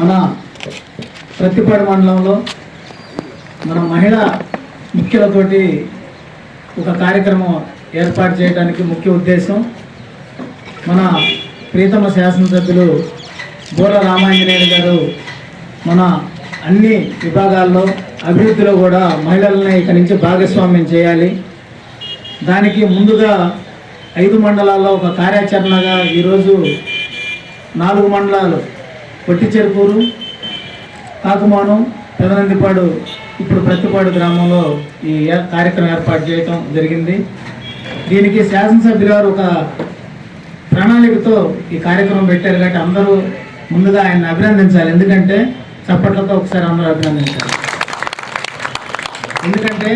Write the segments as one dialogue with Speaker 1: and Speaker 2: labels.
Speaker 1: మన ప్రతిపాడు మండలంలో మన మహిళా ముఖ్యులతోటి ఒక కార్యక్రమం ఏర్పాటు చేయడానికి ముఖ్య ఉద్దేశం మన ప్రీతమ శాసనసభ్యులు బోర రామాంజనేయులు గారు మన అన్ని విభాగాల్లో అభివృద్ధిలో కూడా మహిళలని ఇక్కడి నుంచి భాగస్వామ్యం చేయాలి. దానికి ముందుగా ఐదు మండలాల్లో ఒక కార్యాచరణగా ఈరోజు నాలుగు మండలాలు పొట్టిచెరుకూరు కాకుమానం పెదనందిపాడు ఇప్పుడు ప్రతిపాడు గ్రామంలో ఈ కార్యక్రమం ఏర్పాటు చేయటం జరిగింది. దీనికి శాసనసభ్యులు గారు ఒక ప్రణాళికతో ఈ కార్యక్రమం పెట్టారు కాబట్టి అందరూ ముందుగా ఆయన అభినందించాలి. ఎందుకంటే చప్పట్లతో ఒకసారి అందరూ అభినందించాలి. ఎందుకంటే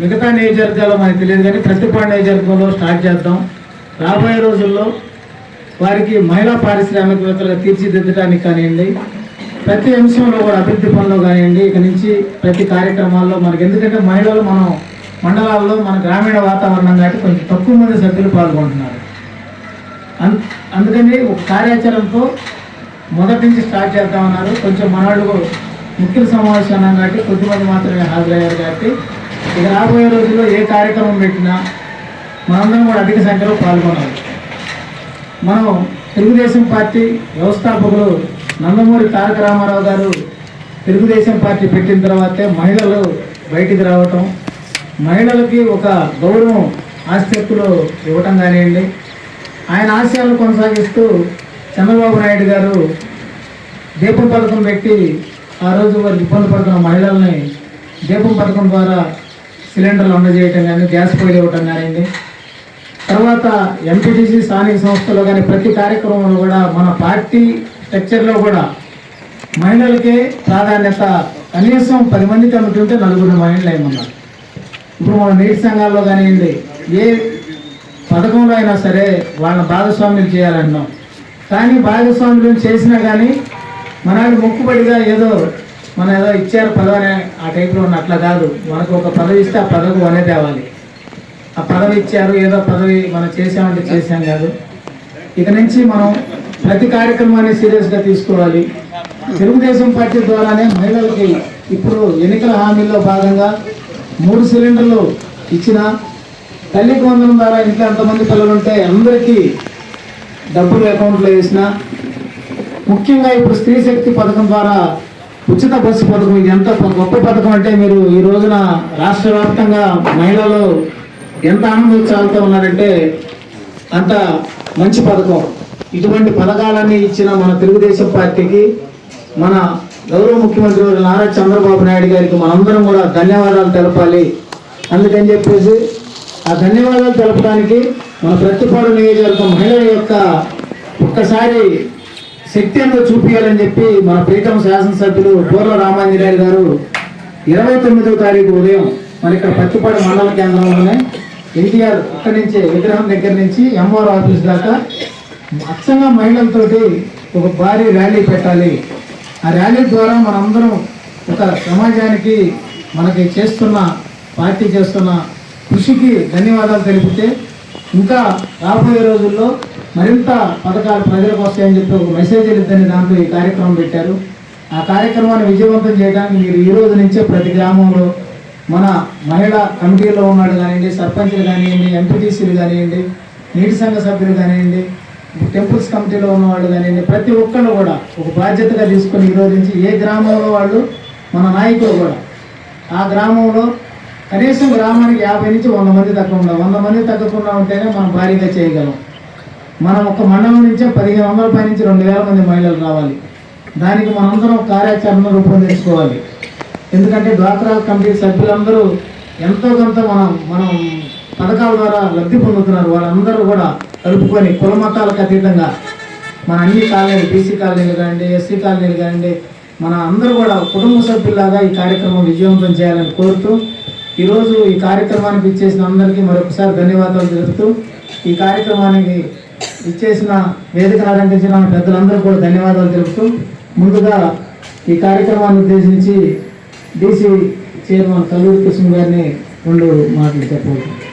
Speaker 1: మిగతా నియోజకవర్గాల్లో మనకు తెలియదు కానీ ప్రతిపాడు నియోజకవర్గంలో స్టార్ట్ చేద్దాం. రాబోయే రోజుల్లో వారికి మహిళా పారిశ్రామికవేత్తలుగా తీర్చిదిద్దడానికి కానివ్వండి ప్రతి అంశంలో కూడా అభివృద్ధి పనులు కానివ్వండి ఇక నుంచి ప్రతి కార్యక్రమాల్లో మనకి ఎందుకంటే మహిళలు మనం మండలాల్లో మన గ్రామీణ వాతావరణం కాబట్టి కొంచెం తక్కువ మంది సభ్యులు పాల్గొంటున్నారు. అన్- అందుకని ఒక కార్యాచరణతో మొదటి నుంచి స్టార్ట్ చేద్దామన్నారు. కొంచెం మనవాళ్ళు ముఖ్య సమావేశం అన్నాం కాబట్టి కొద్దిమంది మాత్రమే హాజరయ్యారు కాబట్టి ఇక రాబోయే రోజుల్లో ఏ కార్యక్రమం పెట్టినా మనందరం కూడా అధిక సంఖ్యలో పాల్గొనాలి. మనం తెలుగుదేశం పార్టీ వ్యవస్థాపకులు నందమూరి తారక రామారావు గారు తెలుగుదేశం పార్టీ పెట్టిన తర్వాతే మహిళలు బయటికి రావటం మహిళలకి ఒక గౌరవం ఆస్తికులు ఇవ్వటం కానివ్వండి. ఆయన ఆశయాలు కొనసాగిస్తూ చంద్రబాబు నాయుడు గారు దీపం పథకం పెట్టి ఆ రోజు వారికి ఇబ్బంది పడుతున్న మహిళల్ని దీపం పథకం ద్వారా సిలిండర్లు అందజేయటం కానీ గ్యాస్ పొయ్యిలు ఇవ్వటం కానివ్వండి. తర్వాత ఎంపీటీసీ స్థానిక సంస్థలో కానీ ప్రతి కార్యక్రమంలో కూడా మన పార్టీ స్ట్రక్చర్లో కూడా మహిళలకే ప్రాధాన్యత కనీసం పది మంది కమిటీ ఉంటే నలుగురు మహిళలు ఏమన్నారు? ఇప్పుడు మన నీటి సంఘాల్లో కానివ్వండి ఏ పథకంలో అయినా సరే వాళ్ళ భాగస్వామ్యం చేయాలన్నాం. కానీ భాగస్వామ్యం చేసినా కానీ మనకి మొక్కుబడిగా ఏదో మన ఏదో ఇచ్చారు పదవి ఆ టైప్లో ఉన్న అట్లా కాదు. మనకు ఒక పదవి ఇస్తే ఆ పదవి అనే అవ్వాలి. ఆ పదవి ఇచ్చారు ఏదో పదవి మనం చేసామంటే చేసాం కాదు. ఇక నుంచి మనం ప్రతి కార్యక్రమాన్ని సీరియస్గా తీసుకోవాలి. తెలుగుదేశం పార్టీ ద్వారానే మహిళలకి ఇప్పుడు ఎన్నికల హామీల్లో భాగంగా మూడు సిలిండర్లు ఇచ్చిన తల్లి వందనం ద్వారా ఇంట్లో ఎంతమంది పిల్లలు ఉంటే అందరికీ డబ్బులు అకౌంట్లో వేసిన ముఖ్యంగా ఇప్పుడు స్త్రీ శక్తి పథకం ద్వారా ఉచిత బస్సు పథకం ఇది ఎంత గొప్ప పథకం అంటే మీరు ఈ రోజున రాష్ట్ర వ్యాప్తంగా మహిళలు ఎంత ఆనందోత్సాహాలతో ఉన్నారంటే అంత మంచి పథకం. ఇటువంటి పథకాలన్నీ ఇచ్చిన మన తెలుగుదేశం పార్టీకి మన గౌరవ ముఖ్యమంత్రి నారా చంద్రబాబు నాయుడు గారికి మనందరం కూడా ధన్యవాదాలు తెలపాలి. అందుకని చెప్పేసి ఆ ధన్యవాదాలు తెలపడానికి మన ప్రతిపాడు నియోజకవర్గం మహిళల యొక్క ఒక్కసారి శక్తి అంతా చూపించాలని చెప్పి మన ప్రీతం శాసనసభ్యులు పూర్వ రామాంజనేయులు గారు ఇరవై తొమ్మిదో తారీఖు ఉదయం మన ఇక్కడ పత్తిపాడు మండల కేంద్రంలోనే ఎన్టీఆర్ ఇక్కడి నుంచి విగ్రహం దగ్గర నుంచి ఎంఆర్ ఆఫీస్ దాకా అచ్చంగా మహిళలతోటి ఒక భారీ ర్యాలీ పెట్టాలి. ఆ ర్యాలీ ద్వారా మనందరం ఒక సమాజానికి మనకి చేస్తున్న పార్టీ చేస్తున్న కృషికి ధన్యవాదాలు తెలిపితే ఇంకా రాబోయే రోజుల్లో మరింత పథకాలు ప్రజలకు వస్తాయని చెప్పి ఒక మెసేజ్ ఇద్దని దాంట్లో ఈ కార్యక్రమం పెట్టారు. ఆ కార్యక్రమాన్ని విజయవంతం చేయడానికి మీరు ఈ రోజు నుంచే ప్రతి గ్రామంలో మన మహిళా కమిటీలో ఉన్నాడు కానివ్వండి సర్పంచ్లు కానివ్వండి ఎంపీటీసీలు కానివ్వండి నీటి సంఘ సభ్యులు కానివ్వండి టెంపుల్స్ కమిటీలో ఉన్నవాళ్ళు కానివ్వండి ప్రతి ఒక్కళ్ళు కూడా ఒక బాధ్యతగా తీసుకొని నిరోధించి నుంచి ఏ గ్రామంలో వాళ్ళు మన నాయకులు కూడా ఆ గ్రామంలో కనీసం గ్రామానికి యాభై నుంచి వంద మంది తగ్గకుండా వంద మంది తగ్గకుండా ఉంటేనే మనం భారీగా చేయగలం. మనం ఒక మండలం నుంచే పదిహేను వందల పై నుంచి రెండు వేల మంది మహిళలు రావాలి. దానికి మనందరం కార్యాచరణ రూపొందించుకోవాలి ఎందుకంటే డ్వాక్రా కమిటీ సభ్యులందరూ ఎంతో కొంత మనం మనం పథకాల ద్వారా లబ్ధి పొందుతున్నారు. వాళ్ళందరూ కూడా కలుపుకొని కుల మతాలకు అతీతంగా మన అన్ని కాలనీలు బీసీ కాలనీలు కానివ్వండి ఎస్సీ కాలనీలు కానివ్వండి మన అందరూ కూడా కుటుంబ సభ్యుల్లాగా ఈ కార్యక్రమం విజయవంతం చేయాలని కోరుతూ ఈరోజు ఈ కార్యక్రమానికి ఇచ్చేసిన అందరికీ మరొకసారి ధన్యవాదాలు తెలుపుతూ ఈ కార్యక్రమానికి ఇచ్చేసిన వేదిక అలంకరించిన పెద్దలందరూ కూడా ధన్యవాదాలు తెలుపుతూ ముందుగా ఈ కార్యక్రమాన్ని ఉద్దేశించి డీసీ చైర్మన్ కల్లూరి కృష్ణ గారిని రెండు మాటలు చెప్పవచ్చు.